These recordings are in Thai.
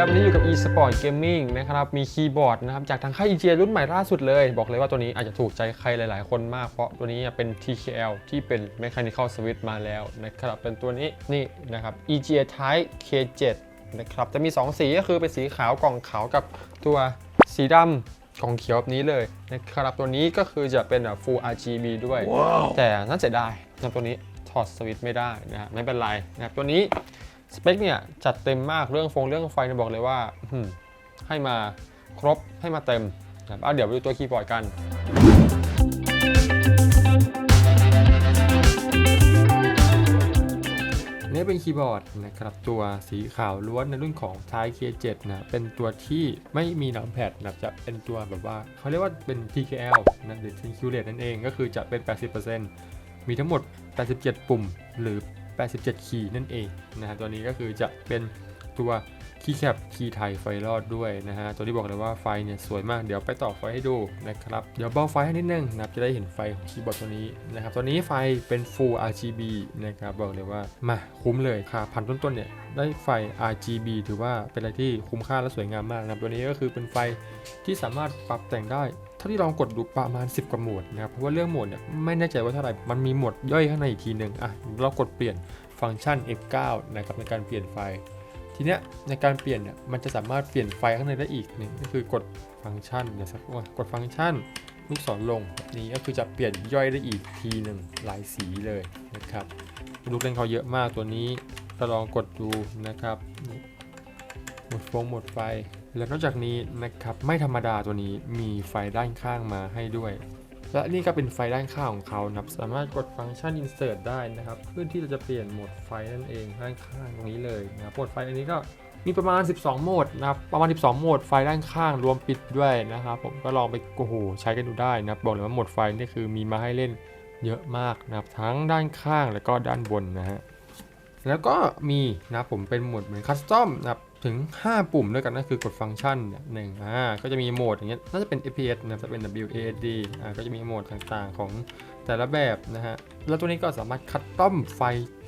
ครับวันนี้อยู่กับ eSport Gaming นะครับ มีคีย์บอร์ดนะครับ จากทางค่าย EGA รุ่นใหม่ล่าสุดเลย บอกเลยว่าตัวนี้อาจจะถูกใจใครหลาย ๆ คนมาก เพราะตัวนี้เป็น TKL ที่เป็น Mechanical Switch มาแล้วนะครับ เป็นตัวนี้นี่นะครับ EGA Type K7 นะครับ จะมี 2 สีก็คือเป็นสีขาวกล่องขาวกับตัวสีดำกล่องเขียวแบบนี้เลยนะครับ ตัวนี้ก็คือจะเป็นแบบ Full RGB ด้วยแต่น่าเสียดายนะตัวนี้ถอดสวิตช์ไม่ได้นะฮะไม่เป็นไรนะครับตัวนี้ สเปคเนี่ยจัดเต็มมากเรื่องฟงเรื่องไฟเนี่ยบอกเลยว่าให้มาครบให้มาเต็มนะครับเเดี๋ยวไปดูตัวคีย์บอร์ดกันนี่เป็นคีย์บอร์ดนะครับตัวสีขาวล้วนในรุ่นของ t y K7 นะเป็นตัวที่ไม่มีหนังแพดนนะจะเป็นตัวแบบว่าเขาเรียกว่าเป็น TKL นะหรือ TQ rate นั่นเองก็คือจะเป็น 80%มีทั้งหมด 87 ปุ่มหรือ 87 คีย์นั่นเองนะฮะตัวนี้ก็คือจะเป็นตัวคีย์แคปคีย์ไทยไฟรอดด้วยนะฮะ ตัวที่บอกเลยว่าไฟเนี่ยสวยมาก เดี๋ยวไปต่อไฟให้ดูนะครับ เดี๋ยวเบาไฟให้นิดนึงนะครับ จะได้เห็นไฟของคีย์บอร์ดตัวนี้นะครับ ตัวนี้ไฟเป็น Full RGB นะครับ บอกเลยว่ามาคุ้มเลยค่าพันต้นๆเนี่ยได้ไฟ RGB ถือว่าเป็นอะไรที่คุ้มค่าและสวยงามมากนะครับ ตัวนี้ก็คือเป็นไฟที่สามารถปรับแต่งได้ เท่าที่ลองกดดูประมาณ 10กว่าหมดนะครับ เพราะว่าเรื่องหมดเนี่ยไม่แน่ใจว่าเท่าไหร่ มันมีหมดย่อยข้างในอีกทีหนึ่งอะ เรากดเปลี่ยนฟังก์ชัน F9 นะครับในการเปลี่ยนไฟทีเนี้ยในการเปลี่ยนเนี่ยมันจะสามารถเปลี่ยนไฟข้างในได้อีกหนึ่งก็คือกดฟังก์ชันเดี๋ยวสักวันกดฟังก์ชันลูกศรลงแบบนี้ก็คือจะเปลี่ยนย่อยได้อีกทีหนึ่งหลายสีเลยนะครับลูกเล่นเขาเยอะมากตัวนี้ก็ลองกดดูนะครับหมดฟงหมดไฟ แล้วนอกจากนี้นะครับไม่ธรรมดาตัวนี้มีไฟด้านข้างมาให้ด้วย และนี่ก็เป็นไฟด้านข้างของเขานะครับสามารถกดฟังก์ชัน insert ได้นะครับเพื่อที่เราจะเปลี่ยนโหมดไฟนั่นเองด้านข้างตรงนี้เลยนะครับโหมดไฟอันนี้ก็มีประมาณ 12 โหมดนะครับประมาณ 12 โหมดไฟด้านข้างรวมปิดด้วยนะครับผมก็ลองไปโอ้โหใช้กันดูได้นะครับบอกเลยว่าโหมดไฟนี่คือมีมาให้เล่นเยอะมากนะครับทั้งด้านข้างแล้วก็ด้านบนนะฮะแล้วก็มีนะผมเป็นโหมดเหมือนคัสตอมนะครับ ถึง 5 ปุ่มด้วยกันนั่นคือกดฟังก์ชันเนี่ยหนึ่งอ่าก็จะมีโหมดอย่างเงี้ยน่าจะเป็น FPS นะครับจะเป็น WASD อ่าก็จะมีโหมดต่างๆของแต่ละแบบนะฮะแล้วตัวนี้ก็สามารถคัสตอมไฟ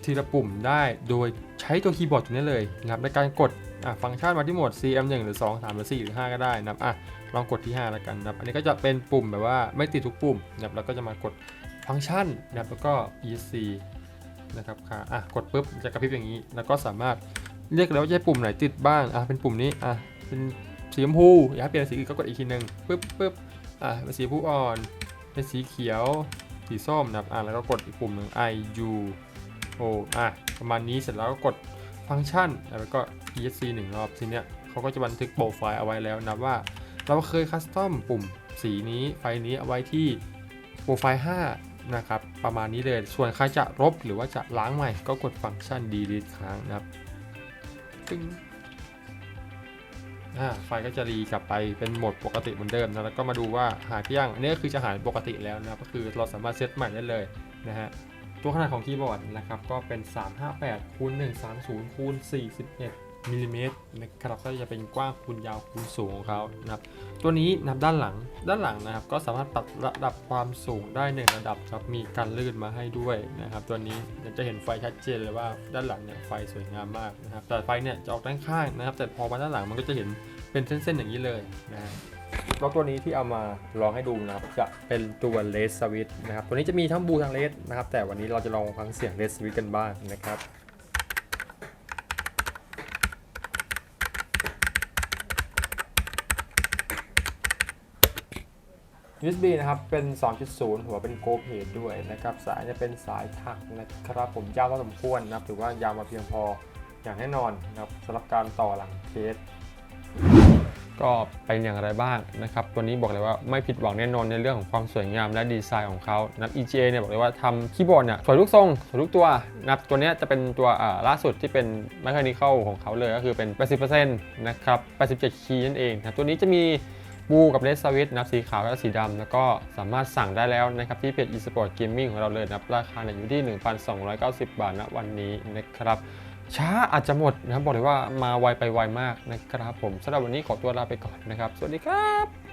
ทีละปุ่มได้โดยใช้ตัวคีย์บอร์ดตัวนี้เลยนะครับในการกดอ่าฟังก์ชันมาที่โหมด CM1 หรือ 2 3 หรือ 4 หรือ 5 ก็ได้นะครับอะลองกดที่ 5 แล้วกันนะครับอันนี้ก็จะเป็นปุ่มแบบว่าไม่ติดทุกปุ่มนะครับแล้วก็จะมากดฟังก์ชันนะครับแล้วก็ ESC นะครับค่ะอะกดปุ๊บจะกระพริบอย่างนี้ แล้วก็สามารถ เรียกแล้วว่าจะให้ปุ่มไหนติดบ้างอะเป็นปุ่มนี้อะเป็นสีชมพูอยากเปลี่ยนสีอื่นก็กดอีกทีหนึ่งปุ๊บปุ๊บอะเป็นสีชมพูอ่อนเป็นสีเขียว สีส้มนะครับอะแล้วก็กดอีกปุ่มหนึ่ง I U O อะประมาณนี้เสร็จแล้วก็กดฟังก์ชันแล้วก็ ESC หนึ่งรอบทีเนี้ยเขาก็จะบันทึกโปรไฟล์เอาไว้แล้วนะว่า เราเคยคัสตอมปุ่มสีนี้ไฟนี้เอาไว้ที่โปรไฟล์ 5 นะครับ ประมาณนี้เลย ส่วนใครจะลบหรือว่าจะล้างใหม่ ก็กดฟังก์ชัน delete ค้างนะครับ ตึ้งอ่าไฟก็จะรีกลับไปเป็นโหมดปกติเหมือนเดิมนะแล้วก็มาดูว่าหายไปยังอันนี้ก็คือจะหายปกติแล้วนะก็คือเราสามารถเซตใหม่ได้เลยนะฮะตัวขนาดของคีย์บอร์ดนะครับก็เป็น 358คูณ130คูณ41 มิลิเมตรนะครับก็จะเป็นกว้างคูณยาวคูณสูงของเขานะครับ ตัวนี้นับด้านหลังด้านหลังนะครับ ก็สามารถปรับระดับความสูงได้หนึ่งระดับครับมีการลื่นมาให้ด้วยนะครับ ตัวนี้เดี๋ยวจะเห็นไฟชัดเจนเลยว่าด้านหลังเนี่ยไฟสวยงามมากนะครับ แต่ไฟเนี่ยจะออกด้านข้างนะครับ แต่พอมาด้านหลังมันก็จะเห็นเป็นเส้นๆอย่างนี้เลยนะฮะแล้วตัวนี้ที่เอามาลองให้ดูนะครับจะเป็นตัวเลสสวิตนะครับตัวนี้จะมีทั้งบูทั้งเลสนะครับแต่วันนี้เราจะลองฟังเสียงเลสสวิตกันบ้างนะครับ USB นะครับ เป็น 2.0 หัวเป็นโกเพดด้วยนะครับ สายจะเป็นสายถักนะครับ ผมยาวพอสมควรนะครับ ถือว่ายาวมาเพียงพออย่างแน่นอนนะครับสำหรับการต่อหลังเคส ก็เป็นอย่างไรบ้างนะครับ ตัวนี้บอกเลยว่าไม่ผิดหวังแน่นอนในเรื่องของความสวยงามและดีไซน์ของเขานับ EGA เนี่ยบอกเลยว่าทำคีย์บอร์ดเนี่ยสวยทุกทรงสวยทุกตัวนับตัวนี้จะเป็นตัวอ่าล่าสุดที่เป็น mechanical ของเขาเลยก็คือเป็น 80%นะครับ 87 คีย์นั่นเองนะตัวนี้จะมี บูกับเลสวิตนับสีขาวและสีดำแล้วก็สามารถสั่งได้แล้วนะครับที่เพจ eSport Gaming ของเราเลยนะครับราคาเนี่ยอยู่ที่ 1,290 บาทณวันนี้นะครับช้าอาจจะหมดนะครับบอกเลยว่ามาไวไปไวมากนะครับผมสำหรับวันนี้ขอตัวลาไปก่อนนะครับ สวัสดีครับ